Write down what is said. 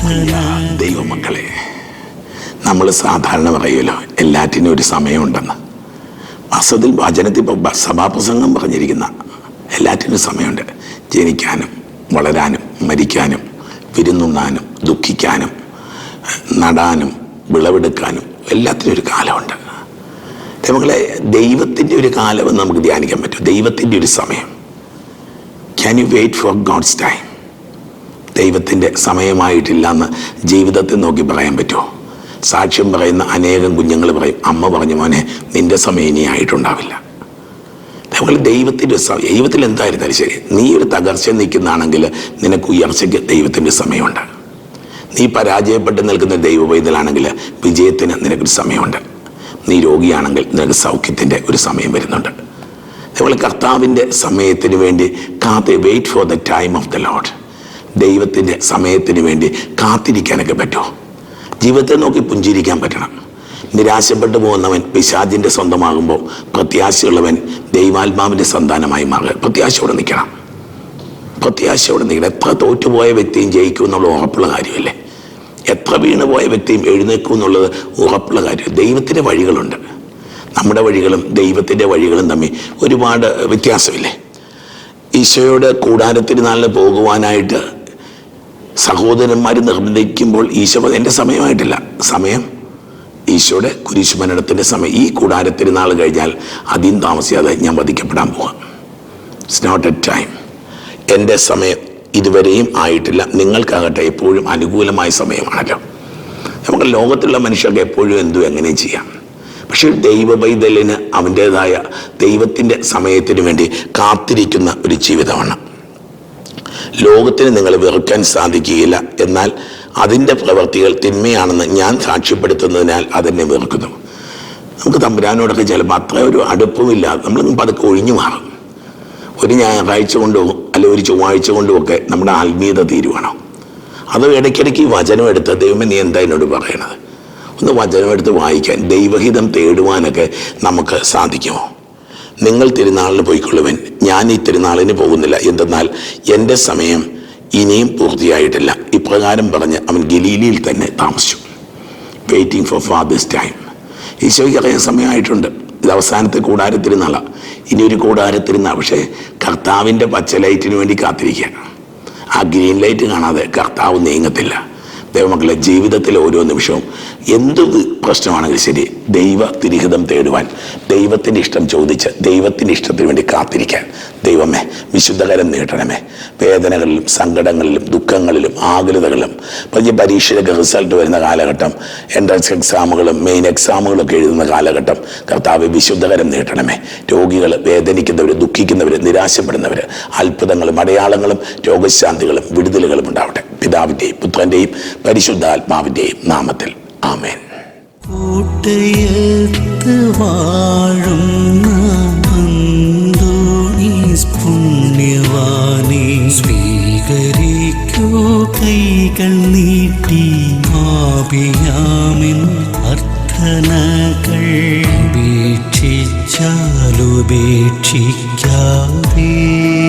അർത്ഥന ദൈവമക്കളെ നമ്മൾ സാധാരണ പറയുമല്ലോ എല്ലാറ്റിനും ഒരു സമയമുണ്ടെന്ന്. വാസ്തവത്തിൽ വചനത്തിൽ സഭാപ്രസംഗം പറഞ്ഞിരിക്കുന്ന എല്ലാറ്റിനും സമയമുണ്ട്. ജനിക്കാനും വളരാനും മരിക്കാനും വിരുന്നുണ്ണാനും ദുഃഖിക്കാനും നടാനും വിളവെടുക്കാനും എല്ലാത്തിനും ഒരു കാലമുണ്ട്. മക്കളെ ദൈവത്തിന്റെ ഒരു കാലമെന്ന് നമുക്ക് ധ്യാനിക്കാൻ പറ്റും. ദൈവത്തിന്റെ ഒരു സമയം. Can you wait for God's time ദൈവത്തിന്റെ സമയമായിട്ടില്ല എന്ന് ജീവിതത്തിൽ നോക്കി പറയാൻ പറ്റുമോ? സാക്ഷ്യം പറയുന്ന അനേകം കുഞ്ഞുങ്ങൾ പറയും അമ്മ പറഞ്ഞ മോനെ നിന്റെ സമയം ഇനി ആയിട്ടുണ്ടാവില്ല. നമ്മൾ ദൈവത്തിന്റെ ദൈവത്തിൽ എന്തായിരുന്നാലും ശരി നീ ഒരു തകർച്ച നിൽക്കുന്നതാണെങ്കിൽ നിനക്ക് ഉയർച്ചയ്ക്ക് ദൈവത്തിന്റെ സമയമുണ്ട്. നീ പരാജയപ്പെട്ട് നിൽക്കുന്ന ദൈവ പൈതലാണെങ്കിൽ വിജയത്തിന് നിനക്കൊരു സമയമുണ്ട്. നീ രോഗിയാണെങ്കിൽ നിനക്ക് സൗഖ്യത്തിന്റെ ഒരു സമയം വരുന്നുണ്ട്. നമ്മൾ കർത്താവിന്റെ സമയത്തിന് വേണ്ടി കാത്ത് wait for the time of the Lord ദൈവത്തിന്റെ സമയത്തിന് വേണ്ടി കാത്തിരിക്കാനൊക്കെ പറ്റുമോ? ജീവിതത്തെ നോക്കി പുഞ്ചിരിക്കാൻ പറ്റണം. നിരാശപ്പെട്ടു പോകുന്നവൻ പിശാജിന്റെ സ്വന്തമാകുമ്പോൾ പ്രത്യാശയുള്ളവൻ ദൈവാത്മാവിന്റെ സന്താനമായി മാറുക. പ്രത്യാശയോടെ നിൽക്കണം. പ്രത്യാശയോടെ നിൽക്കണം. എത്ര തോറ്റുപോയ വ്യക്തിയും ജയിക്കും എന്നുള്ള ഉറപ്പുള്ള കാര്യമല്ലേ? എത്ര വീണുപോയ വ്യക്തിയും എഴുന്നേക്കും എന്നുള്ളത് ഉറപ്പുള്ള കാര്യം. ദൈവത്തിന്റെ വഴികളുണ്ട്. നമ്മുടെ വഴികളും ദൈവത്തിന്റെ വഴികളും തമ്മിൽ ഒരുപാട് വ്യത്യാസമില്ലേ? ഈശോയുടെ കൂടാരത്തിരുന്നാളിന് പോകുവാനായിട്ട് സഹോദരന്മാർ നിർബന്ധിക്കുമ്പോൾ ഈശോ എന്റെ സമയമായിട്ടില്ല. സമയം? ഈശോയുടെ കുരിശുമരണത്തിന്റെ സമയം. ഈ കൂടാരത്തിരുന്നാൾ കഴിഞ്ഞാൽ അധികം താമസിയാതെ ഞാൻ വധിക്കപ്പെടാൻ പോകാം ഇറ്റ്സ് നോട്ട് എ ടൈം എന്റെ സമയം ഇതുവരെയും ആയിട്ടില്ല. നിങ്ങൾക്കാകട്ടെ എപ്പോഴും അനുകൂലമായ സമയമാണല്ലോ. നമുക്ക് ലോകത്തുള്ള മനുഷ്യർക്ക് എപ്പോഴും എന്തും എങ്ങനെയും ചെയ്യാം? പക്ഷേ ദൈവ പൈതലിന് അവന്റേതായ ദൈവത്തിന്റെ സമയത്തിന് വേണ്ടി കാത്തിരിക്കുന്ന ഒരു ജീവിതമാണ്. ലോകത്തിന് നിങ്ങൾ വെറുക്കാൻ സാധിക്കുകയില്ല. എന്നാൽ അതിന്റെ പ്രവൃത്തികൾ തിന്മയാണെന്ന് ഞാൻ സാക്ഷ്യപ്പെടുത്തുന്നതിനാൽ അതെന്നെ വെറുക്കുന്നു. നമുക്ക് തമ്പുരാനോടൊക്കെ ചിലപ്പോൾ അത്ര ഒരു അടുപ്പമില്ല. നമ്മൾ പതുക്കെ ഒഴിഞ്ഞു മാറും. ഒരു ഞായറാഴ്ച കൊണ്ടോ അല്ലെ ഒരു ചൊവ്വാഴ്ച കൊണ്ടോ ഒക്കെ നമ്മുടെ ആത്മീയത തീരുവാണോ. അത് ഇടയ്ക്കിടയ്ക്ക് വചനം എടുത്ത് ദൈവമേ നീ എന്താ എന്നോട് പറയണത്? ഒന്ന് വചനം എടുത്ത് വായിക്കാൻ ദൈവഹിതം തേടുവാനൊക്കെ നമുക്ക് സാധിക്കുമോ? നിങ്ങൾ തിരുനാളിന് പോയിക്കൊള്ളുവൻ. ഞാൻ ഈ തിരുനാളിന് പോകുന്നില്ല. എന്തെന്നാൽ എന്റെ സമയം ഇനിയും പൂർത്തിയായിട്ടില്ല. ഇപ്രകാരം പറഞ്ഞ് അവൻ ഗലീലിയിൽ തന്നെ താമസിച്ചു. വെയിറ്റിംഗ് ഫോർ ഫാദേഴ്സ് ടൈം ഈശോയ്ക്ക് അറിയാൻ സമയമായിട്ടുണ്ട്. ഇത് അവസാനത്തെ കൂടാരത്തിരുന്നാളാണ് ഇനി ഒരു കൂടാരത്തിരുന്നാൾ പക്ഷേ കർത്താവിന്റെ പച്ച ലൈറ്റിന് വേണ്ടി കാത്തിരിക്കുക ആ ഗ്രീൻ ലൈറ്റ് കാണാതെ കർത്താവ് നീങ്ങത്തില്ല. ദൈവമക്കളെ ജീവിതത്തിലെ ഓരോ നിമിഷവും എന്ത് പ്രശ്നമാണെങ്കിലും ശരി ദൈവ തിരിഹിതം തേടുവാൻ ദൈവത്തിന്റെ ഇഷ്ടം ചോദിച്ച് ദൈവത്തിന്റെ ഇഷ്ടത്തിന് വേണ്ടി കാത്തിരിക്കാൻ ദൈവമേ വിശുദ്ധകരം നീട്ടണമേ. വേദനകളിലും സങ്കടങ്ങളിലും ദുഃഖങ്ങളിലും ആകുലതകളിലും വലിയ പരീക്ഷയിലൊക്കെ റിസൾട്ട് വരുന്ന കാലഘട്ടം എൻട്രൻസ് എക്സാമുകളും മെയിൻ എക്സാമുകളൊക്കെ എഴുതുന്ന കാലഘട്ടം കർത്താവ് വിശുദ്ധകരം നീട്ടണമേ. രോഗികൾ വേദനിക്കുന്നവർ ദുഃഖിക്കുന്നവർ നിരാശപ്പെടുന്നവർ അത്ഭുതങ്ങളും അടയാളങ്ങളും രോഗശാന്തികളും വിടുതലുകളും ഉണ്ടാവട്ടെ. പിതാവിന്റെയും പുത്രന്റെയും പരിശുദ്ധാത്മാവിന്റെയും നാമത്തിൽ. ആമേൻ. കോട്ടയത്ത് കൈകൾ നീട്ടി ആപിയാമിൻ അർത്ഥനകൾ ഉപേക്ഷിച്ചാലുപേക്ഷിക്കാതെ